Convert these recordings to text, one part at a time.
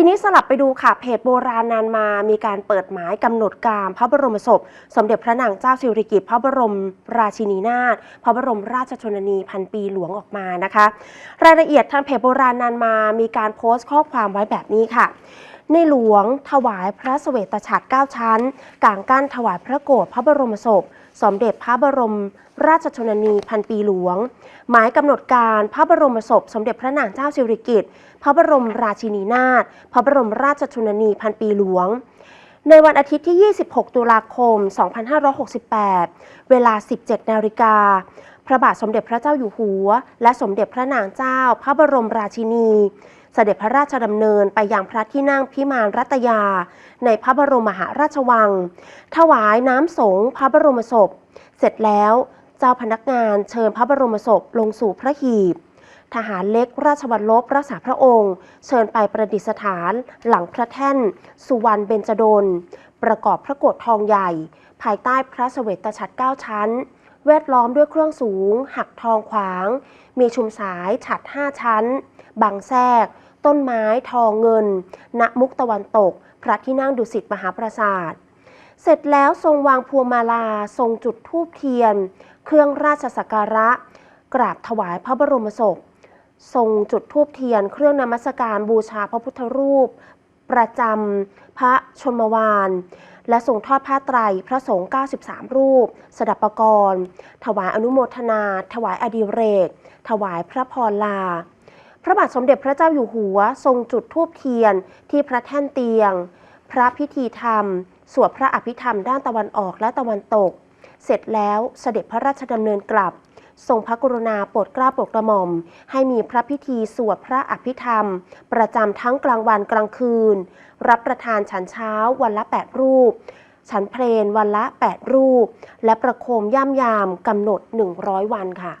ทีนี้สลับไปดูค่ะเพจโบราณนานมา มีการเปิดหมายกำหนดการพระบรมศพ สมเด็จพระนางเจ้าสิริกิติ์พระบรมราชินีนาถพระบรมราชชนนีพันปีหลวงออกมานะคะ รายละเอียดทางเพจโบราณนานมา มีการโพสต์ข้อความไว้แบบนี้ค่ะในหลวงถวายพระเสวตฉัตร9ชั้น กลางกั้นถวายพระโกรธพระบรมศพ สมเด็จพระบรม ราชชนนีพันปีหลวง หมายกำหนดการพระบรมศพ สมเด็จพระนางเจ้าสิริกิติ์พระบรมราชินีนาถพระบรมราชชนนีพันปีหลวง ในวันอาทิตย์ที่ 26 ตุลาคม 2568 เวลา 17 นาฬิกาพระบาทสมเด็จพระเจ้าอยู่หัว และสมเด็จพระนางเจ้า พระบรมราชินี สด็จพระราชดำเนินไปยังพระที่นั่งพิมานรัตยา ในพระบรมมหาราชวัง ถวายน้ำสงฆ์พระบรมศพ เสร็จแล้วเจ้าพนักงานเชิญพระบรมศพลงสู่พระหีบ ทหารเล็กราชวัลลบรักษาพระองค์ เชิญไปประดิษฐานหลังพระแท่น สุวรรณเบญจดล ประกอบพระโกฐทองใหญ่ ภายใต้พระเสวตฉัตรเก้าชั้นแวดล้อมด้วยเครื่องสูง หักทองขวาง มีชุมสายฉัดห้าชั้นบังแทรก ต้นไม้ทองเงิน ณ มุกตะวันตก พระที่นั่งดุสิตมหาปราสาท เสร็จแล้วทรงวางพวงมาลา ทรงจุดธูปเทียน เครื่องราชสักการะ กราบถวายพระบรมศพ ทรงจุดธูปเทียน เครื่องนมัสการบูชาพระพุทธรูป ประจำพระชนมวานและทรงทอดผ้าไตรพระสงฆ์ 93 รูป สดับประกรณ์ ถวายอนุโมทนา ถวายอดิเรก ถวายพระพรลา พระบาทสมเด็จพระเจ้าอยู่หัว ทรงจุดธูปเทียนที่พระแท่นเตียง พระพิธีธรรม สวดพระอภิธรรมด้านตะวันออกและตะวันตก เสร็จแล้วเสด็จพระราชดำเนินกลับ ทรงพระกรุณาโปรดเกล้าโปรดกระหม่อม ให้มีพระพิธีสวดพระอภิธรรม ประจำทั้งกลางวันกลางคืน รับประทานฉันเช้าวันละ 8 รูปฉันเพลนวันละ 8 รูป และประโคมย่ำยามกำหนด 100 วันค่ะ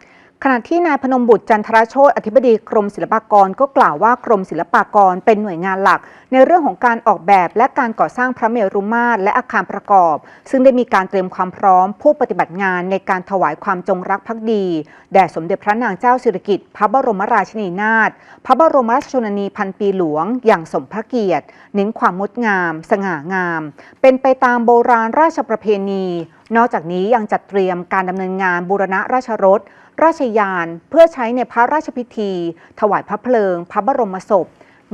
ขณะที่นายพนมบุตรจันทรโชตอธิบดีกรมศิลปากรก็กล่าวว่ากรมศิลปากรเป็นหน่วยงานหลัก ในเรื่องของการออกแบบและการก่อสร้างพระเมรุมาตรและอาคารประกอบ ซึ่งได้มีการเตรียมความพร้อม ผู้ปฏิบัติงานในการถวายความจงรักภักดี แด่สมเด็จพระนางเจ้าสิริกิติ์พระบรมราชินีนาถพระบรมราชชนนีพันปีหลวง อย่างสมพระเกียรติ เน้นความงดงาม สง่างาม เป็นไปตามโบราณราชประเพณี นอกจากนี้ยังจัดเตรียมการดำเนินงานบูรณะราชรถ ราชยาน เพื่อใช้ในพระราชพิธี ถวายพระเพลิง พระบรมศพ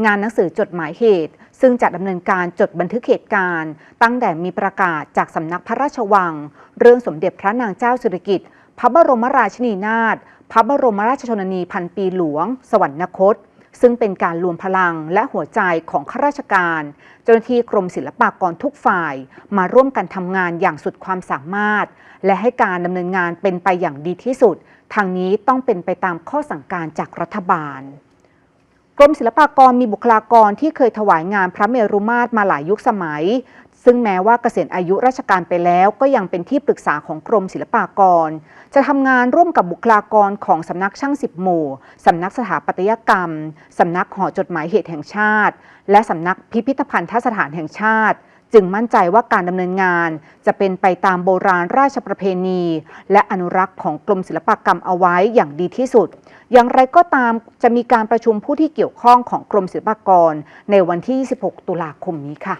งานหนังสือจดหมายเหตุ ซึ่งจะดำเนินการจดบันทึกเหตุการณ์ ตั้งแต่มีประกาศจากสำนักพระราชวัง เรื่องสมเด็จพระนางเจ้าสิริกิติ์พระบรมราชินีนาถพระบรมราชชนนีพันปีหลวง สวรรคต ซึ่งเป็นการรวมพลังและหัวใจของข้าราชการ เจ้าหน้าที่กรมศิลปากรทุกฝ่าย มาร่วมกันทำงานอย่างสุดความสามารถ และให้การดำเนินงานเป็นไปอย่างดีที่สุด ทางนี้ต้องเป็นไปตามข้อสั่งการจากรัฐบาลกรมศิลปากรมีบุคลากรที่เคยถวายงานพระเมรุมาตรมาหลายยุคสมัย ซึ่งแม้ว่าเกษียณอายุราชการไปแล้วก็ยังเป็นที่ปรึกษาของกรมศิลปากร จะทำงานร่วมกับบุคลากรของสำนักช่างสิบหมู่สำนักสถาปัตยกรรมสำนักหอจดหมายเหตุแห่งชาติ และสำนักพิพิธภัณฑสถานแห่งชาติ จึงมั่นใจว่าการดำเนินงาน จะเป็นไปตามโบราณราชประเพณี และอนุรักษ์ของกรมศิลปากรรมเอาไว้อย่างดีที่สุดอย่างไรก็ตามจะมีการประชุมผู้ที่เกี่ยวข้องของกรมศิลปากร ในวันที่ 26 ตุลาคมนี้ค่ะ